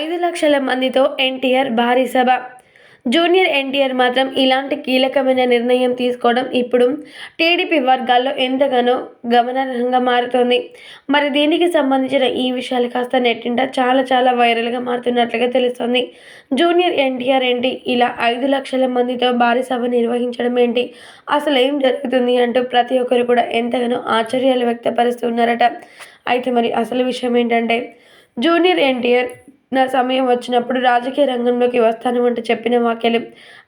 ఐదు లక్షల మందితో ఎన్టీఆర్ భారీ సభ. జూనియర్ ఎన్టీఆర్ మాత్రం ఇలాంటి కీలకమైన నిర్ణయం తీసుకోవడం ఇప్పుడు టీడీపీ వర్గాల్లో ఎంతగానో గమనార్హంగా మారుతోంది. మరి దీనికి సంబంధించిన ఈ విషయాలు కాస్త నెట్టింట చాలా చాలా వైరల్గా మారుతున్నట్లుగా తెలుస్తుంది. జూనియర్ ఎన్టీఆర్ ఏంటి? ఇలా ఐదు లక్షల మందితో భారీ సభ నిర్వహించడం ఏంటి? అసలు ఏం జరుగుతుంది అంటూ ప్రతి ఒక్కరు కూడా ఎంతగానో ఆశ్చర్యాలు వ్యక్తపరుస్తున్నారట. అయితే మరి అసలు విషయం ఏంటంటే జూనియర్ ఎన్టీఆర్ నా సమయం వచ్చినప్పుడు రాజకీయ రంగంలోకి వస్తాను అంటూ చెప్పిన వాక్యాలు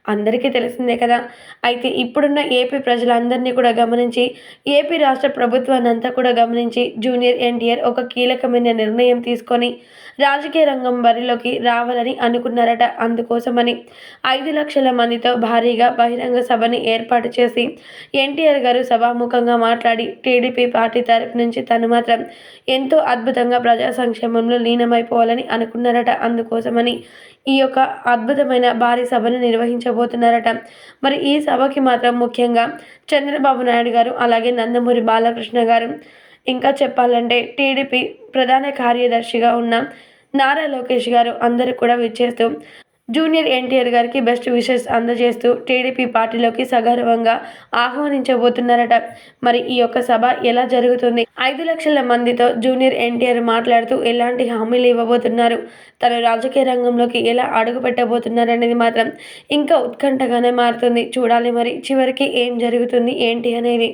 అందరికీ తెలిసిందే కదా. అయితే ఇప్పుడున్న ఏపీ ప్రజలందరినీ కూడా గమనించి ఏపీ రాష్ట్ర ప్రభుత్వాన్ని అంతా కూడా గమనించి జూనియర్ ఎన్టీఆర్ ఒక కీలకమైన నిర్ణయం తీసుకొని రాజకీయ రంగం బరిలోకి రావాలని అనుకున్నారట. అందుకోసమని ఐదు లక్షల మందితో భారీగా బహిరంగ సభని ఏర్పాటు చేసి ఎన్టీఆర్ గారు సభాముఖంగా మాట్లాడి టీడీపీ పార్టీ తరపు నుంచి తను మాత్రం ఎంతో అద్భుతంగా ప్రజా సంక్షేమంలో లీనమైపోవాలని నిర్వహిస్తున్నారట అందుకోసమని ఈ యొక్క అద్భుతమైన భారీ సభను నిర్వహించబోతున్నారట. మరి ఈ సభకి మాత్రం ముఖ్యంగా చంద్రబాబు నాయుడు గారు అలాగే నందమూరి బాలకృష్ణ గారు ఇంకా చెప్పాలంటే టీడీపీ ప్రధాన కార్యదర్శిగా ఉన్న నారా లోకేష్ గారు అందరూ కూడా విచ్చేస్తూ జూనియర్ ఎన్టీఆర్ గారికి బెస్ట్ విషెస్ అందజేస్తూ టీడీపీ పార్టీలోకి సగర్వంగా ఆహ్వానించబోతున్నారట. మరి ఈ యొక్క సభ ఎలా జరుగుతుంది? ఐదు లక్షల మందితో జూనియర్ ఎన్టీఆర్ మాట్లాడుతూ ఎలాంటి హామీలు ఇవ్వబోతున్నారు? తను రాజకీయ రంగంలోకి ఎలా అడుగు పెట్టబోతున్నారు అనేది మాత్రం ఇంకా ఉత్కంఠగానే మారుతుంది. చూడాలి మరి చివరికి ఏం జరుగుతుంది ఏంటి అనేది.